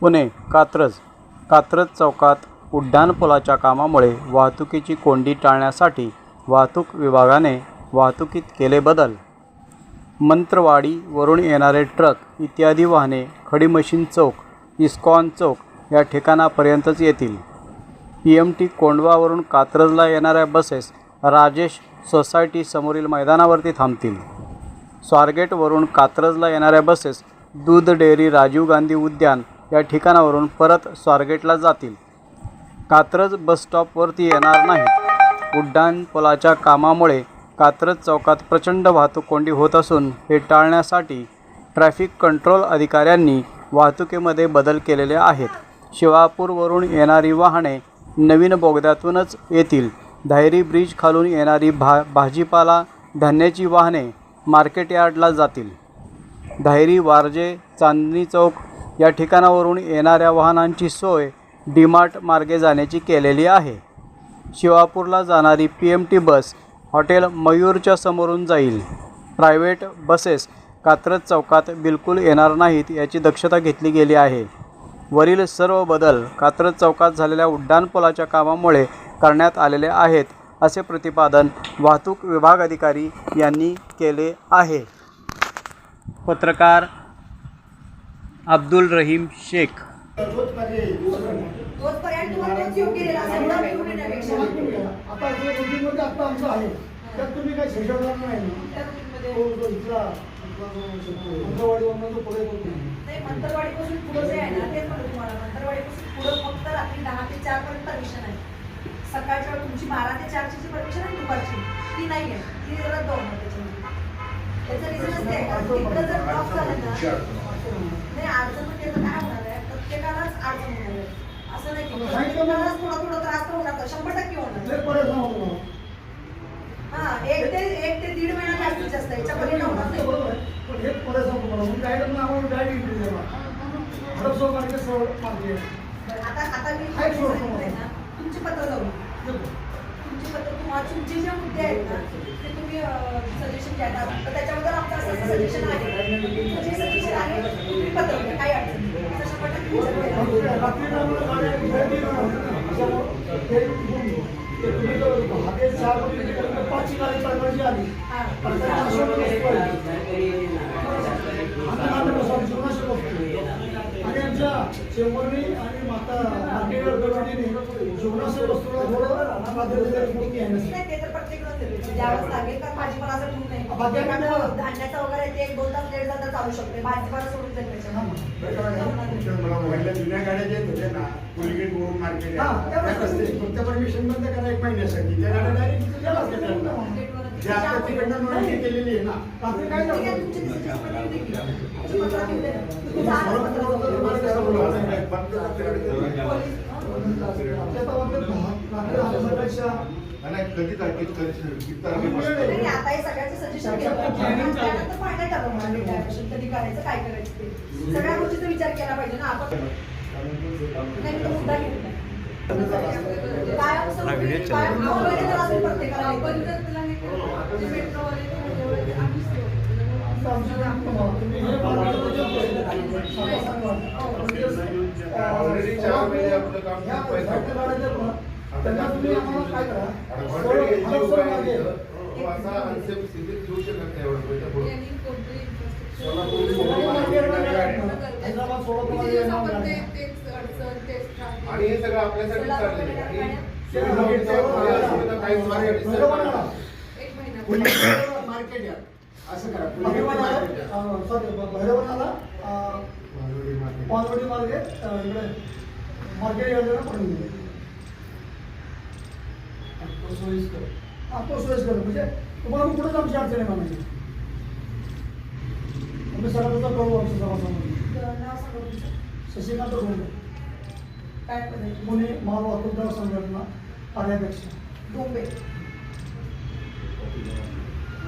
पुणे कात्रज. कात्रज चौकात उड्डाणपुलाच्या कामामुळे वाहतुकीची कोंडी टाळण्यासाठी वाहतूक विभागाने वाहतुकीत केले बदल. मंत्रवाडीवरून येणारे ट्रक इत्यादी वाहने खडी मशीन चौक इस्कॉन चौक या ठिकाणापर्यंतच येतील. पी एम टी कोंडवावरून कात्रजला येणाऱ्या बसेस राजेश सोसायटी समोरील मैदानावरती थांबतील. स्वारगेटवरून कात्रजला येणाऱ्या बसेस दूध डेअरी राजीव गांधी उद्यान या ठिकाणावरून परत स्वारगेटला जातील. कात्रज बस स्टॉपवरती येणार नाहीत. उड्डाणपुलाच्या कामामुळे कात्रज चौकात प्रचंड वाहतूक कोंडी होत असून हे टाळण्यासाठी ट्रॅफिक कंट्रोल अधिकाऱ्यांनी वाहतुकीमध्ये बदल केलेले आहेत. शिवापूरवरून येणारी वाहने नवीन बोगद्यातूनच येतील. धायरी ब्रिज खालून येणारी भा भाजीपाला धान्याची वाहने मार्केट यार्डला जातील. धायरी वारजे चांदणी चौक या ठिकाणावरून येणाऱ्या वाहनांची सोय डीमार्ट मार्गे जाण्याची केलेली आहे. शिवापूरला जाणारी P M T bus hotel मयूरच्या समोरून जाईल. प्रायव्हेट बसेस कात्रज चौकात बिलकुल येणार नाहीत याची दक्षता घेतली गेली आहे. वरील सर्व बदल कात्रज चौकात झालेल्या उड्डाणपुलाच्या कामामुळे करण्यात आलेले आहेत असे प्रतिपादन वाहतूक विभाग अधिकारी यांनी केले आहे. पत्रकार अब्दुल रहीम शेख. नाही तो नाही. नाही मंतरवाडीपासून पुढं जे आहे ना तुम्हाला. मंतरवाडीपासून पुढं फक्त रात्री दहा ते चार पर्यंत परमिशन आहे. सकाळच्या वेळी तुमची बारा ते चारची जी परमिशन आहे दुपारची ती नाही आहे ती जरा दोन त्याच्यामध्ये. त्याचं रिझन असते तिकडं जर ड्रॉप झालं ना नाही अडचण म्हणजे काय होणार आहे प्रत्येकालाच अडचण होणार आहे असं नाही की प्रत्येकालाच थोडा थोडा त्रास तर होणार शंभर टक्के होणार. हा एक ते एक ते दीड महिना जास्तीत जास्त याच्या पलीकडे होणार नाही. पण मला. इंटरव्ह्यू द्यावा. आहे. बरं, आता आता मी हाय, सोड, सांगितलंय ना तुमचे पत्र जाऊ तुमचे पत्र तुम्हाला तुमचे जे मुद्दे आहेत ना सजेशन ना. तर त्याच्याबद्दल आमचं असं सजेशन आहे तुमचे सजेशन आहे तुम्ही पत्र काही अडचण गाडी आली. आणि आमच्या चेंबरनी आणि माता मार्केटवर वगैरे ते एक दोन तास लेट झालं चालू शकते भाजीपाला सोडून जाईल जुन्या गाड्या जे होत्या ना कोलगेट मार्केट फक्त परमिशन बंद करा एक महिन्यासाठी त्या गाड्या डायरेक्ट गेलाच तिकडनं नोंदणी केलेली आहे ना काय नाही, कधी तारखेत किती तारखेपासून आता हे सगळ्यांचं सजेशन घेतलं त्यानंतर फायनल ठरवणार मी काय असेल, कधी करायचं काय करायचं ते. सगळ्या गोष्टीचा विचार केला पाहिजे ना आपण. नाही तो मुद्दा कायम स्वरूपी कायम आवडले तर असेल प्रत्येकाला आमचं आमचं काम तुम्हाला. तुम्ही हे मार्केटवर जे बोलले, सांगा, सांगा. ऑलरेडी चार महिने. आपलं काम त्यांना तुम्ही आम्हाला काय करा असा अनसेफ स्थितीत शकत नाही एवढं पैसा पुढे आणि हे सगळं आपल्यासाठी चाललंय आणि काही मार्केट या. असं करा. sorry, भैरवनाला. पानवडी मार्गे इकडे मार्केट यार्डला पडून गेले. तो सोयीस्कर. हा तो सोयीस्कर. म्हणजे तुम्हाला कुठंच आमची अडचण येणार नाही? आम्ही सगळ्यांचा करू आमच्या. शशिकांत गोंडे. काय पुणे माल वाहतूकदार संघटना कार्याध्यक्ष. डोंबे.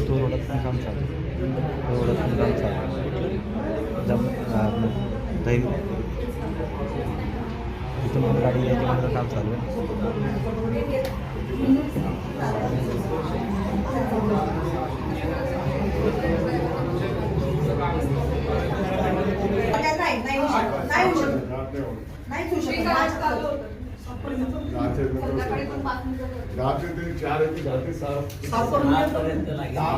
तो रोडात पण काम चालू रोडात पण काम चालू आहे. जम दही इथून मला गाडी यायची म्हणलं काम चालू आहे नाही नाही होऊ शकत नाही होऊ शकत नाही होऊ शकत दहा ते तरी चार आहे की दहा ते सहा सातपर्यंत दहा